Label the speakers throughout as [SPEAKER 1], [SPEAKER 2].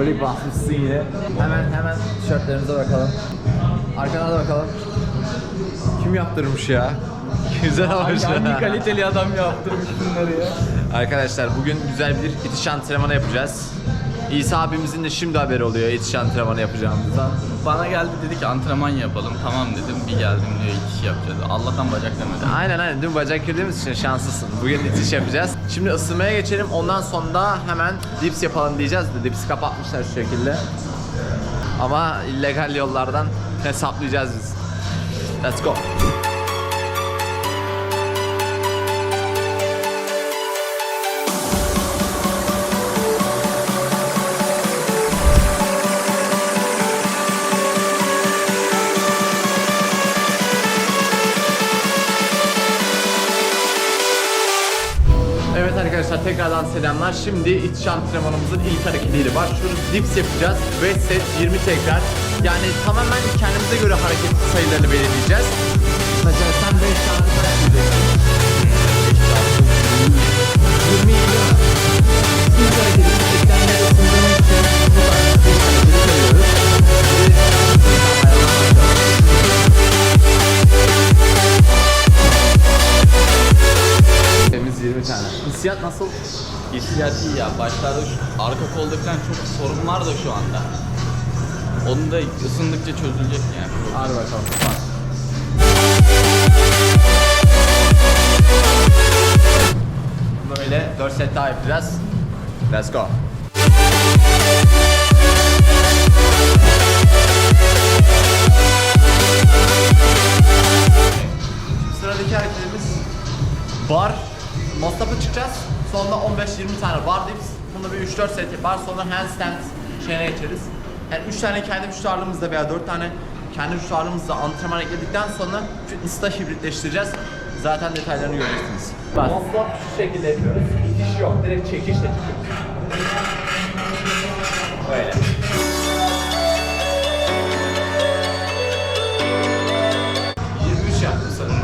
[SPEAKER 1] Alkolik basmışsın yine. Hemen hemen tişörtlerimize bakalım. Arkana da bakalım. Kim yaptırmış ya? Güzel olmuş.
[SPEAKER 2] Hangi kaliteli adam yaptırmış bunları ya?
[SPEAKER 1] Arkadaşlar bugün güzel bir itiş antrenmanı yapacağız. İsa abimizin de şimdi haberi oluyor itiş antrenmanı yapacağımızdan.
[SPEAKER 2] Bana geldi dedi ki antrenman yapalım. Tamam dedim bir geldim diyor kişi yapacağız. Allah'tan bacak demedi.
[SPEAKER 1] Aynen aynen dün bacak kırdığımız için şanslısın. Bugün itiş yapacağız. Şimdi ısınmaya geçelim. Ondan sonra hemen dips yapalım diyeceğiz de dipsi kapatmışlar şu şekilde. Ama illegal yollardan hesaplayacağız biz. Let's go. Tekrardan selamlar. Şimdi itiş antrenmanımızın ilk hareketiyle başlıyoruz. Dips yapacağız ve set 20 tekrar. Yani tamamen kendimize göre hareket sayılarını belirleyeceğiz. Mesela sen 5 tane diyeceksin? 20 iyi değil mi? İlk hareketi Hissiyat nasıl?
[SPEAKER 2] Hissiyat iyi ya. Başlarda şu arka kolda falan çok sorun var da şu anda. Onu da ısındıkça çözülecek yani.
[SPEAKER 1] Hadi bakalım. Bak. Böyle 4 set daha yapacağız. Let's go. Sıradaki hareketimiz bar. Mostap'a çıkacağız. Sonra 15-20 tane bar dips. Bunda bir 3-4 set yapar. Sonra handstand şeyine geçeriz. Yani 3 tane kendi vücut ağırlığımızla veya 4 tane kendi vücut ağırlığımızla antrenman ekledikten sonra fitness'ta hibritleştireceğiz. Zaten detaylarını göreceksiniz. Mostap şu şekilde yapıyoruz. İtiş yok. Direkt çekişle çıkıyoruz. Böyle. yaptım sanırım.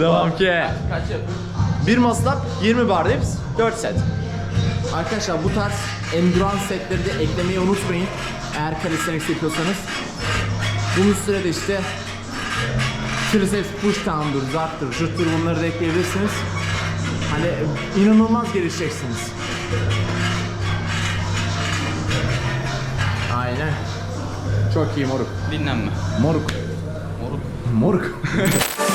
[SPEAKER 1] Devam ki.
[SPEAKER 2] Kaç yapıyorsun?
[SPEAKER 1] 1 maslap, 20 bar dips, 4 set. Arkadaşlar bu tarz endurance setleri de eklemeyi unutmayın. Eğer calisthenics yapıyorsanız. Bunun üstüne de işte triceps push down'dur, zarttır, jırttır bunları da ekleyebilirsiniz. Hani inanılmaz gelişeceksiniz. Aynen. Çok iyi moruk.
[SPEAKER 2] Dinlenme.
[SPEAKER 1] Moruk.
[SPEAKER 2] Moruk.
[SPEAKER 1] Moruk.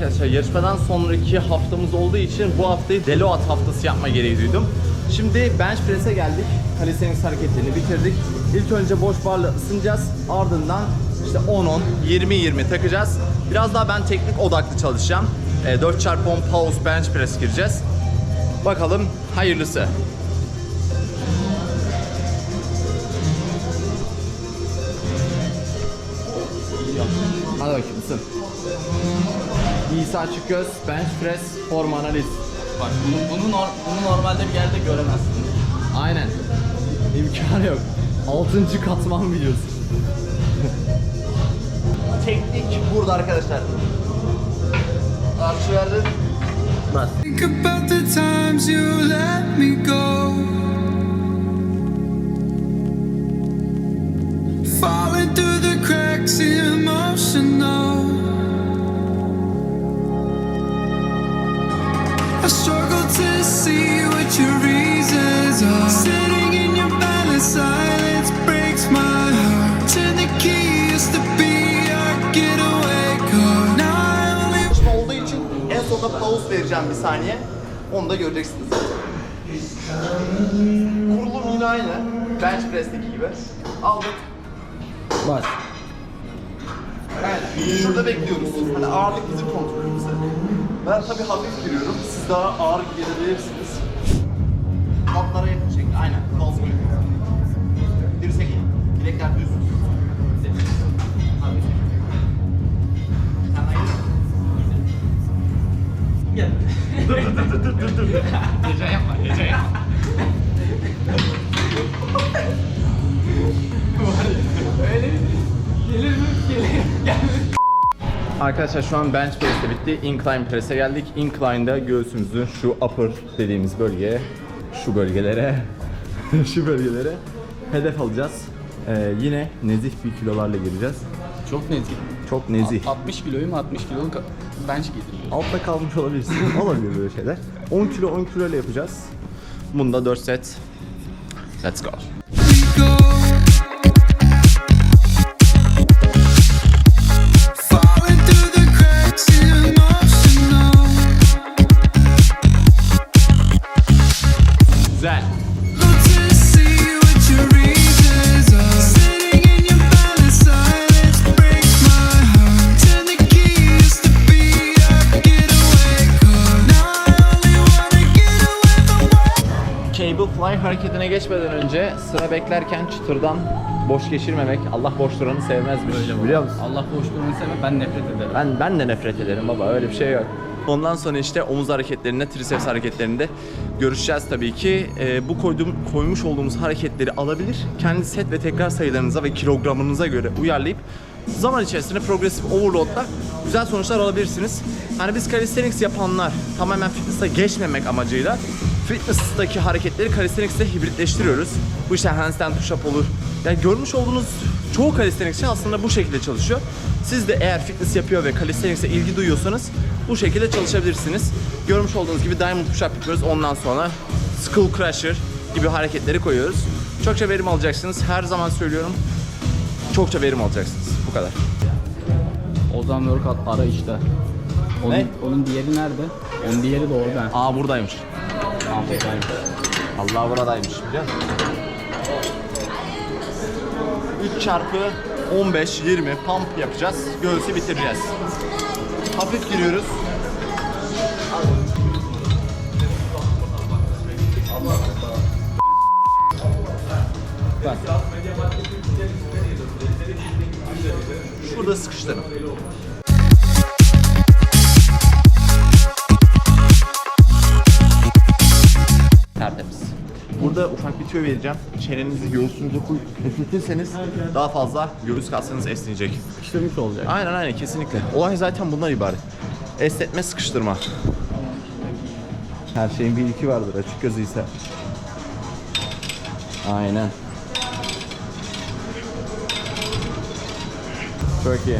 [SPEAKER 1] arkadaşlar yarışmadan sonraki haftamız olduğu için bu haftayı deloat haftası yapma gereği duydum. Şimdi bench press'e geldik. Calisthenics hareketlerini bitirdik. İlk önce boş barla ısınacağız. Ardından işte 10-10, 20-20 takacağız. Biraz daha ben teknik odaklı çalışacağım. E, 4x10 pause bench press gireceğiz. Bakalım hayırlısı. Hadi bakayım ısın. İsa Açıkgöz, bench press, form analiz.
[SPEAKER 2] Bak bunu, bunu, nor- bunu normalde bir yerde göremezsin.
[SPEAKER 1] Aynen. İmkanı yok. Altıncı katman biliyorsun. Teknik burada arkadaşlar. Arşı verdin. Bas.
[SPEAKER 3] Think about the times you let me go.
[SPEAKER 1] Mouse vereceğim bir saniye. Onu da göreceksiniz. Kurulum yine aynı. Bench press'teki gibi. Aldık.
[SPEAKER 2] Bas.
[SPEAKER 1] Aynen. Şurada bekliyoruz. Hani ağırlık bizim kontrolümüzde. Ben tabii hafif giriyorum. Siz daha ağır girebilirsiniz. Katlara şekilde. Aynen. Gibi. Dirsek. Bilekler düz. Gel. dur dur dur dur dur dur. Heyecan yapma, heyecan yapma. Arkadaşlar şu an bench press bitti. Incline press'e geldik. Incline'da göğsümüzü şu upper dediğimiz bölgeye, şu bölgelere, şu bölgelere hedef alacağız. Ee, yine nezih bir kilolarla gireceğiz.
[SPEAKER 2] Çok nezih.
[SPEAKER 1] Çok nezih.
[SPEAKER 2] 60 kiloyum 60 kiloluk bench giydim.
[SPEAKER 1] Altta kalmış olabilirsin. Olabilir böyle şeyler. 10 kilo 10 kilo ile yapacağız. Bunda 4 set. Let's go. Hareketine geçmeden önce sıra beklerken çıtırdan boş geçirmemek. Allah boş duranı sevmezmiş. Biliyor musun?
[SPEAKER 2] Allah boşluğunu sevme ben nefret ederim.
[SPEAKER 1] Ben ben de nefret ederim baba öyle bir şey yok. Ondan sonra işte omuz hareketlerinde, triceps hareketlerinde görüşeceğiz tabii ki. Ee, bu koyduğum, koymuş olduğumuz hareketleri alabilir. Kendi set ve tekrar sayılarınıza ve kilogramınıza göre uyarlayıp zaman içerisinde progresif overload'la güzel sonuçlar alabilirsiniz. Hani biz calisthenics yapanlar tamamen fitness'a geçmemek amacıyla fitness'taki hareketleri calisthenics'te hibritleştiriyoruz. Bu işte handstand push-up olur. Yani görmüş olduğunuz çoğu calisthenicsçi aslında bu şekilde çalışıyor. Siz de eğer fitness yapıyor ve calisthenics'e ilgi duyuyorsanız bu şekilde çalışabilirsiniz. Görmüş olduğunuz gibi diamond push-up yapıyoruz. Ondan sonra skull crusher gibi hareketleri koyuyoruz. Çokça verim alacaksınız. Her zaman söylüyorum. Çokça verim alacaksınız. Bu kadar.
[SPEAKER 2] Ozan Workout ara işte. Onun,
[SPEAKER 1] Ne?
[SPEAKER 2] onun diğeri nerede? Onun diğeri de orada.
[SPEAKER 1] Aa buradaymış. Allah buradaymış biliyor musun? 3 çarpı 15 20 pump yapacağız. Göğsü bitireceğiz. Hafif giriyoruz.
[SPEAKER 2] Bak.
[SPEAKER 1] Şurada sıkıştırın. Burada ufak bir tüyo vereceğim. Çenenizi göğsünüze koyup esnetirseniz daha fazla göğüs kaslarınız esneyecek.
[SPEAKER 2] Sıkıştırmış olacak.
[SPEAKER 1] Aynen aynen kesinlikle. Olay zaten bundan ibaret. Esnetme, sıkıştırma. Her şeyin bir iki vardır açık gözüyse. Aynen. Çok iyi.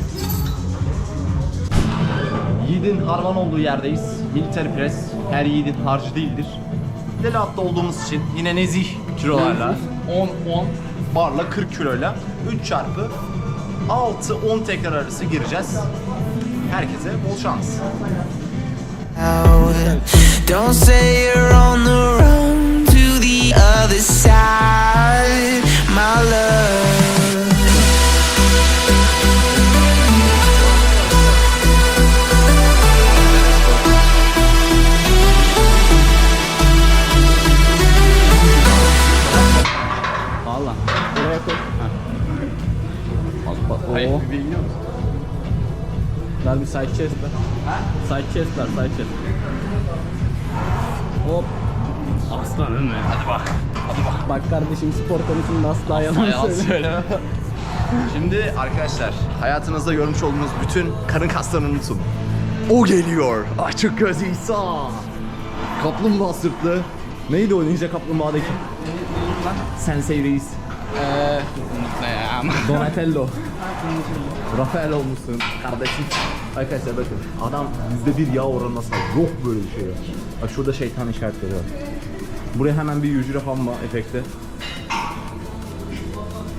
[SPEAKER 1] Yiğidin harman olduğu yerdeyiz. Military press her yiğidin harcı değildir. Delaat'ta olduğumuz için yine nezih kilolarla 10-10 barla 40 kiloyla 3 çarpı 6-10 tekrar arası gireceğiz. Herkese bol şans.
[SPEAKER 4] Don't say you're on the run to the other side,
[SPEAKER 2] Ver bir side chest ver. Side chest ver side chest. Hop. Aslanım ya.
[SPEAKER 1] Hadi bak. Hadi bak.
[SPEAKER 2] Bak kardeşim spor konusunda asla yalan
[SPEAKER 1] Yalan
[SPEAKER 2] söyle.
[SPEAKER 1] söyleme. Şimdi arkadaşlar hayatınızda görmüş olduğunuz bütün karın kaslarını unutun. O geliyor. Açık göz İsa. Kaplumbağa sırtlı. Neydi o ninja kaplumbağadaki? Sensei Reis.
[SPEAKER 2] Eee.
[SPEAKER 1] Donatello. Rafael olmuşsun kardeşim. Arkadaşlar bakın adam yüzde bir yağ oranına sahip. Yok böyle bir şey ya. Bak şurada şeytan işaretleri var. Buraya hemen bir yücüre hamma efekti.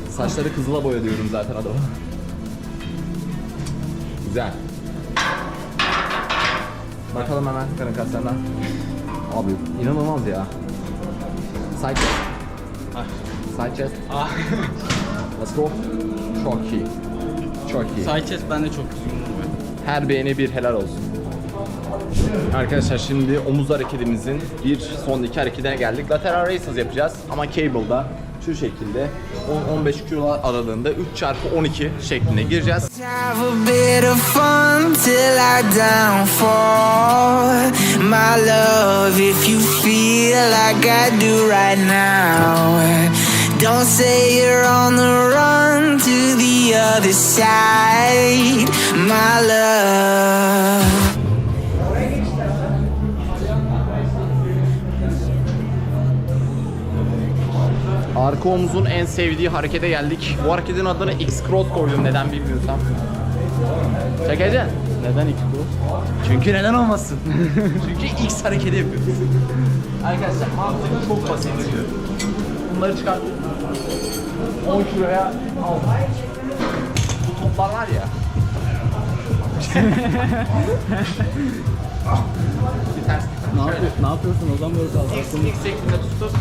[SPEAKER 1] Saçları kızıla boya diyorum zaten adama. Güzel. Bakalım hemen karın kaslarına. Abi inanılmaz ya. Side chest. Side chest.
[SPEAKER 2] Ah.
[SPEAKER 1] Let's go. Çok iyi. Çok iyi.
[SPEAKER 2] Side chest bende çok güzel.
[SPEAKER 1] Her beğeni bir helal olsun. Arkadaşlar şimdi omuz hareketimizin bir sonraki hareketine geldik. Lateral raises yapacağız ama cable'da şu şekilde 10-15 kilo aralığında 3 çarpı 12 şeklinde gireceğiz.
[SPEAKER 4] My don't say you're on the run to the other side. My love.
[SPEAKER 1] Arka omuzun en sevdiği harekete geldik. Bu hareketin adını X-Cross koydum neden bilmiyorsam. Çekeceksin.
[SPEAKER 2] Neden bu?
[SPEAKER 1] Çünkü neden olmasın? Çünkü X hareketi yapıyoruz. Arkadaşlar mantığı çok basit. Bunları çıkart. 10 kiloya al. Bu toplar var ya. bir ters
[SPEAKER 2] Ne, yapıyor, ne yapıyorsun o zaman böyle
[SPEAKER 1] X, X şeklinde tutup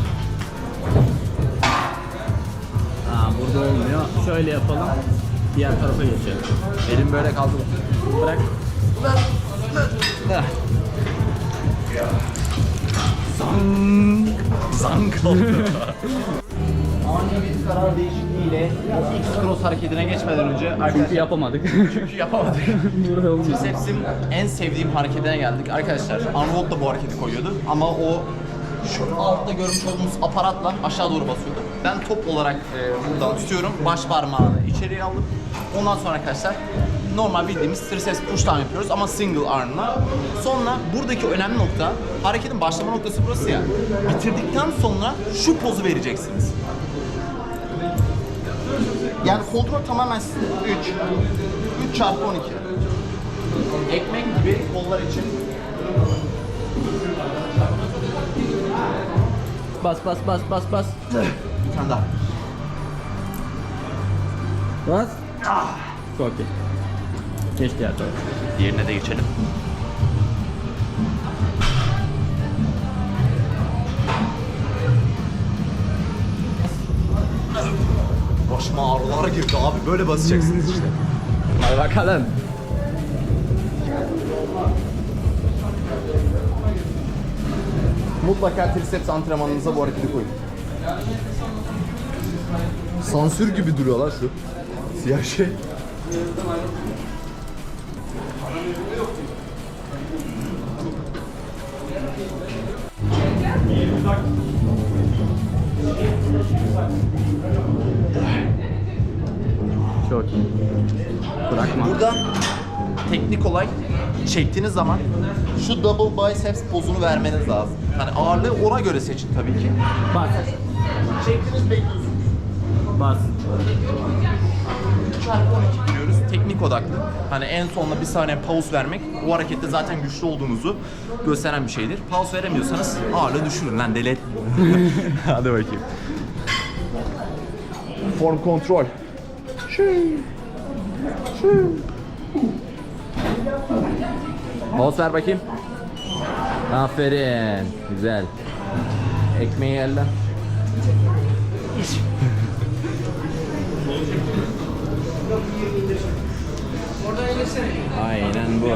[SPEAKER 2] Aa, burada olmuyor. Şöyle yapalım. Diğer tarafa geçelim.
[SPEAKER 1] elim böyle kaldı.
[SPEAKER 2] Bırak.
[SPEAKER 1] Zank oldu. Ani bir karar değişikliğiyle o X-Cross hareketine geçmeden önce
[SPEAKER 2] Çünkü
[SPEAKER 1] arkadaşlar
[SPEAKER 2] yapamadık.
[SPEAKER 1] çünkü yapamadık.
[SPEAKER 2] burada olmuyor.
[SPEAKER 1] Triceps'in en sevdiğim hareketine geldik. Arkadaşlar Arnold da bu hareketi koyuyordu ama o şu altta görmüş olduğunuz aparatla aşağı doğru basıyordu. Ben top olarak e, buradan tutuyorum. Baş parmağını içeriye alıp ondan sonra arkadaşlar normal bildiğimiz triceps push down yapıyoruz ama single arm'la. Sonra buradaki önemli nokta hareketin başlama noktası burası ya. Bitirdikten sonra şu pozu vereceksiniz. Yani kontrol tamamen sizin. 3. 3 çarpı 12. Ekmek gibi kollar için.
[SPEAKER 2] Bas bas bas bas bas.
[SPEAKER 1] Bir tane daha.
[SPEAKER 2] Bas. Çok iyi. Geç diğer tarafa.
[SPEAKER 1] Diğerine de geçelim. Başıma ağrılar girdi abi böyle basacaksınız işte. Hadi bakalım. Mutlaka triceps antrenmanınıza bu hareketi koyun. Sansür gibi duruyorlar şu. Siyah şey.
[SPEAKER 2] Çok iyi. Bırakma.
[SPEAKER 1] Burada teknik olay çektiğiniz zaman şu double biceps pozunu vermeniz lazım. Hani ağırlığı ona göre seçin tabii ki.
[SPEAKER 2] Bas.
[SPEAKER 1] Çektiniz bekliyorsunuz.
[SPEAKER 2] Bas.
[SPEAKER 1] 3 çarpı 12 giriyoruz. Teknik odaklı. Hani en sonunda bir saniye pause vermek o harekette zaten güçlü olduğunuzu gösteren bir şeydir. Pause veremiyorsanız ağırlığı düşürün lan deli etmeyin. Hadi bakayım. Form kontrol. Pause ver bakayım. Aferin. Güzel. Ekmeği elden. Aynen bu.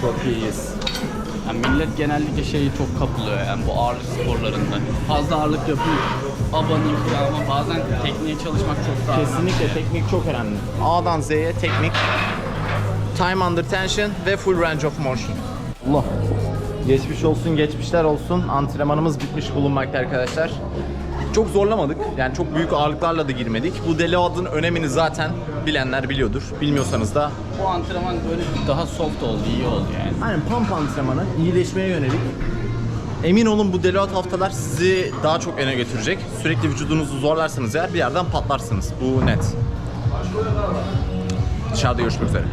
[SPEAKER 1] Çok iyiyiz.
[SPEAKER 2] Yani millet genellikle şeyi çok kapılıyor yani bu ağırlık sporlarında. Fazla ağırlık yapayım, abanayım falan ama bazen tekniğe çalışmak çok daha
[SPEAKER 1] Kesinlikle teknik çok önemli. A'dan Z'ye teknik. Time under tension ve full range of motion. Allah. Geçmiş olsun, geçmişler olsun. Antrenmanımız bitmiş bulunmakta arkadaşlar. Çok zorlamadık. Yani çok büyük ağırlıklarla da girmedik. Bu deli adın önemini zaten bilenler biliyordur. Bilmiyorsanız da
[SPEAKER 2] Bu antrenman böyle daha soft oldu, iyi oldu yani.
[SPEAKER 1] Aynen pump antrenmanı iyileşmeye yönelik. Emin olun bu deloat haftalar sizi daha çok öne götürecek. Sürekli vücudunuzu zorlarsanız eğer bir yerden patlarsınız. Bu net. Dışarıda görüşmek üzere.